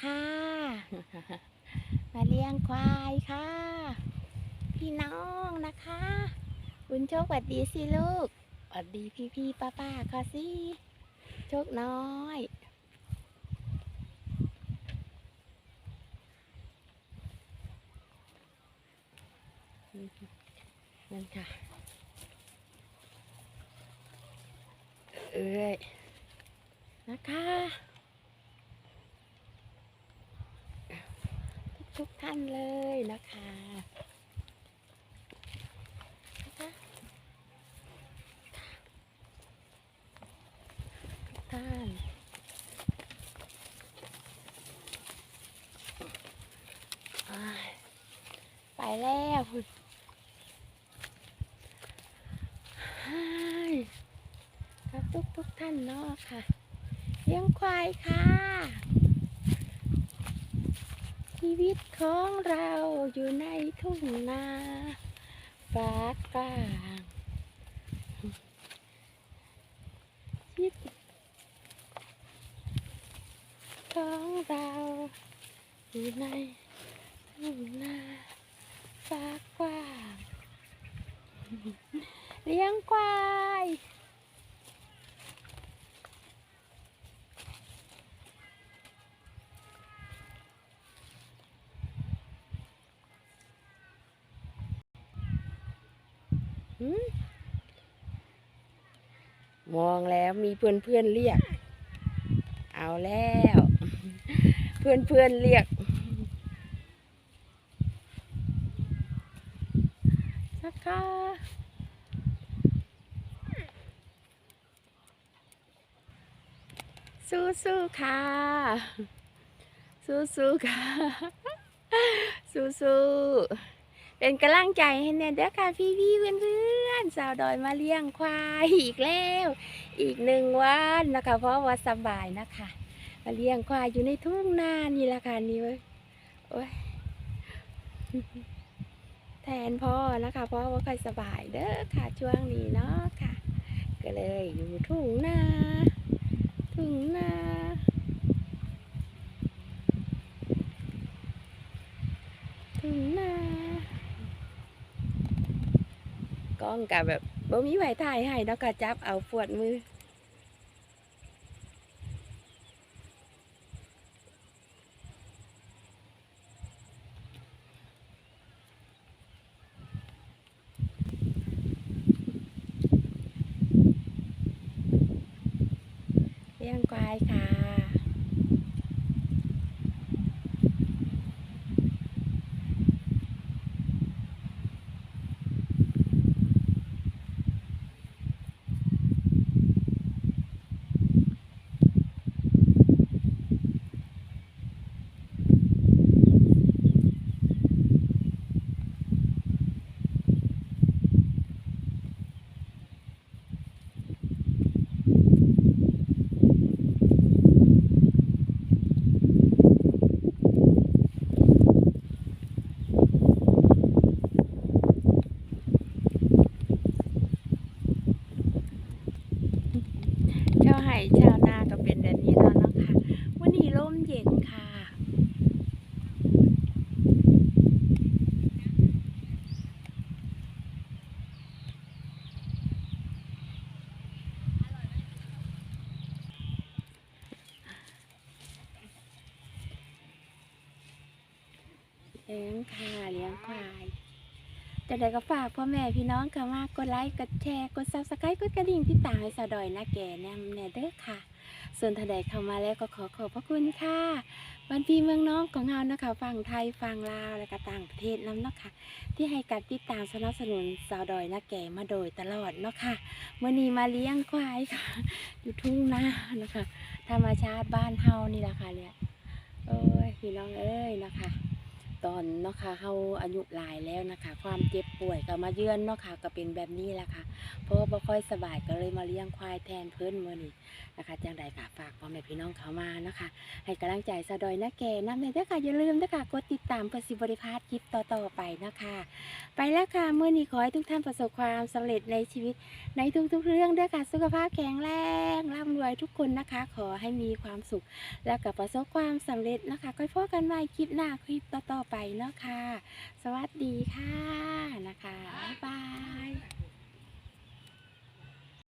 ค่ะ มาเลี้ยงควายค่ะ พี่น้องนะคะบุญโชคหวัดดีสิลูกหวัดดีพี่พี่ป้าป้าๆเขาสิโชคน้อยนั่นค่ะ เอ้ยนะคะ ทุกท่านเลยนะคะทุกท่าน ไปแล้วครับทุกทุกท่านเนาะค่ะเลี้ยงควายค่ะ ชีวิตของเราอยู่ในทุ่งนาฟ้ากลางชีวิตของเราอยู่ในทุ่งนาฟ้ากว้างเลี้ยงควาย มองแล้วมีเพื่อนเพื่อนเรียก เอาแล้ว เพื่อนเพื่อนเรียกสักค่ะ สู้สู้ๆค่ะ สู้สู้ๆค่ะสู้สู้ เป็นกำลังใจให้แน่เด้อค่ะพี่พี่เพื่อนเพื่อนสาวดอยมาเลี้ยงควายอีกแล้ว อีกหนึ่งวันนะคะ เพราะว่าสบายนะคะ มาเลี้ยงควายอยู่ในทุ่งนานี่ละค่ะนี่เว้ยโอ้ยแทนพ่อนะคะพราะว่าค่อยสบายเด้อค่ะช่วงนี้เนาะค่ะ ก็เลยอยู่ทุ่งนาทุ่งนาทุ่งนา กล้องกับแบบบ่มีไผถ่ายให้เนาะก็จับเอาปวดมือเลี้ยงควายค่ะ ชาวไห่ชาวนาก็เป็นแบบนี้แล้วเนาะค่ะวันนี้ร่มเย็นค่ะ เลี้ยงค่ะเลี้ยงควายจะได้ก็ฝากพ่อแม่พี่น้องกันมากกดไลค์กดแชร์กดซับสไครต์กดกระดิ่งที่ตางให้สาวดอยนะแก่แนมแน่เด้อค่ะ ส่วนถ้าใดเข้ามาแล้วก็ขอขอบพระคุณค่ะวันพีเมืองน้องของเรานะคะฝั่งไทยฝั่งลาวและก็ต่างประเทศน้ำเนาะค่ะ ที่ให้การติดตามสนับสนุนสาวดอยนะแก่มาโดยตลอดเนาะค่ะวันนี้มาเลี้ยงควายค่ะ อยู่ทุ่งนานะคะธรรมชาติบ้านเฮานี่แหละค่ะเนี่ยโอ้ยพี่น้องเอ้ยนะคะ ตอนเนาะค่ะเฮาอายุหลายแล้วนะคะ ความเจ็บป่วยก็มาเยือนเนาะค่ะก็เป็นแบบนี้แหละค่ะ เพราะว่าบ่ค่อยสบายก็เลยมาเลี้ยงควายแทนเพิ่นมื้อนี้นะคะจังใดก็ฝากพ่อแม่พี่น้องเขามานะคะให้กำลังใจสะดอยนะแกน้ำเลยเด้อค่ะอย่าลืมเด้อค่ะกดติดตามเพื่อสิบริพาดคลิปต่อๆไปนะคะ ไปแล้วค่ะมื้อนี้ขอให้ทุกท่านประสบความสำเร็จในชีวิตในทุกๆเรื่องเด้อค่ะสุขภาพแข็งแรงร่ำรวยทุกคนนะคะ ขอให้มีความสุข แล้วก็ประสบความสำเร็จนะคะค่อยพบกันใหม่คลิปหน้าคลิปต่อๆไปเนาะค่ะ สวัสดีค่ะนะคะ บ๊ายบาย